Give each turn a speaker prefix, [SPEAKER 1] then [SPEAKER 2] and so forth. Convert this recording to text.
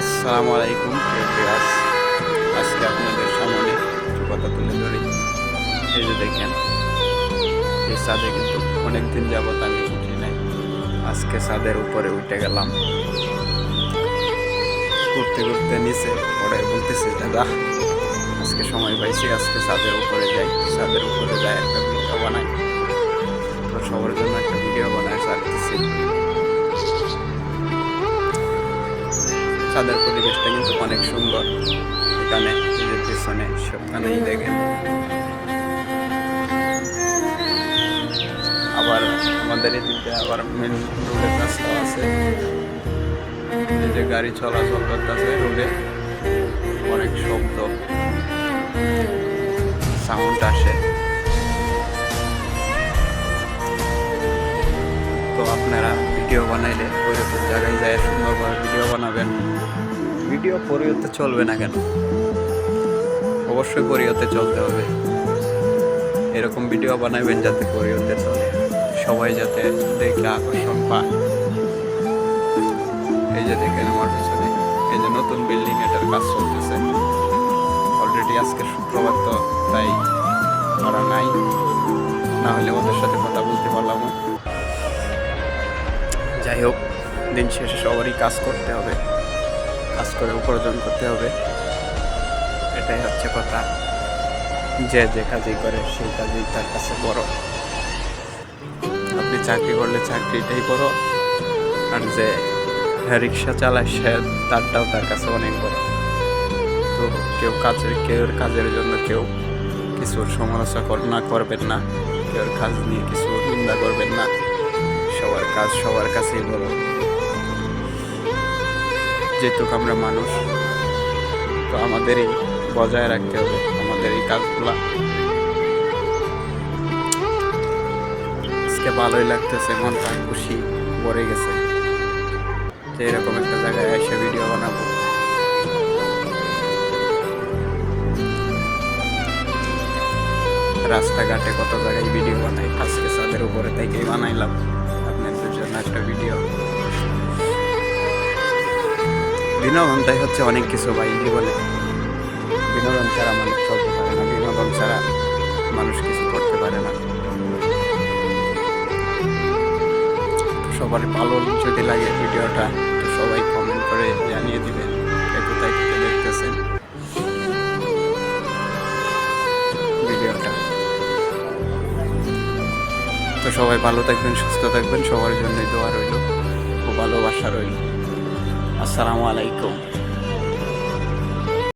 [SPEAKER 1] আসসালামু আলাইকুম আজকে আপনাদের সামনে কিছু কথা তুলে ধরি। এই যে দেখেন, এই ছাদে কিন্তু অনেকদিন যাবত আমি উঠি নাই। আজকে ছাদের উপরে উঠে গেলাম। ঘুরতে ঘুরতে নিচে পরে বলতেছে, দাদা, আজকে সময় পাইছি, আজকে ছাদের উপরে যাই। ছাদের উপরে যাই একটা ছাদের পরিবেশটা কিন্তু অনেক সুন্দর। এখানে যে পেছনে সবখানেই দেখেন আবার আমাদের এদিকে আবার মেন রোডের রাস্তা আছে। যে গাড়ি চলাচল করতেছে রোডে অনেক শব্দ। সাউন্ড আসে। তো আপনারা ভিডিও বানাইলে ওইরকম জায়গায় যায় সুন্দরভাবে ভিডিও বানাবেন। ভিডিও পরিহতে চলবে না কেন? অবশ্যই পরিহতে চলতে হবে। এরকম ভিডিও বানাবেন যাতে পরিহতে চলে। সবাই যাতে দেখে আকর্ষণ পায়। এই যে দেখেন আমার পিছনে এই যে নতুন বিল্ডিং এটার কাজ চলতেছে। অলরেডি আজকে শুক্রবার তো তাই করা নাই। না হলে ওদের সাথে কথা বলতে পারলাম না। যাই হোক, দিন শেষে সবারই কাজ করতে হবে। কাজ করে উপার্জন করতে হবে। এটাই হচ্ছে কথা। যে যে কাজই করে, সেই কাজই তার কাছে বড়। আপনি চাকরি করলে চাকরিটাই বড়, আর যে রিক্সা চালায়, সে তারটাও তার কাছে অনেক বড়। তো কেউ কাজের কেউ কাজের জন্য কেউ কিছুর সমালোচনা না করবেন না। কেউ কাজ নিয়ে কিছু নিন্দা কাজ সবার কাছেই বড়। যেহেতু আমরা মানুষ, তো আমাদেরই বজায় রাখতে হবে, আমাদের এই কাজগুলা। আজকে ভালোই লাগতেছে, মনটা খুশি, ভরে গেছে। যে এরকম একটা জায়গায় এসে ভিডিও বানাবো। রাস্তাঘাটে কত জায়গায় ভিডিও বানাই, আজকে ছাদের উপরে থেকেই বানাইলাম। একটা ভিডিও বিনোদনটাই হচ্ছে অনেক কিছু ভাই জীবনে। বিনোদন ছাড়া মানুষ চলতে পারে না, বিনোদন ছাড়া মানুষ কিছু করতে পারে না। সবার ভালো যদি লাগে ভিডিওটা তো সবাই কমেন্ট করে জানিয়ে দিবেন তো সবাই ভালো থাকবেন, সুস্থ থাকবেন। সবার জন্যই দোয়া রইল খুব ভালোবাসা রইল। আসসালামু আলাইকুম।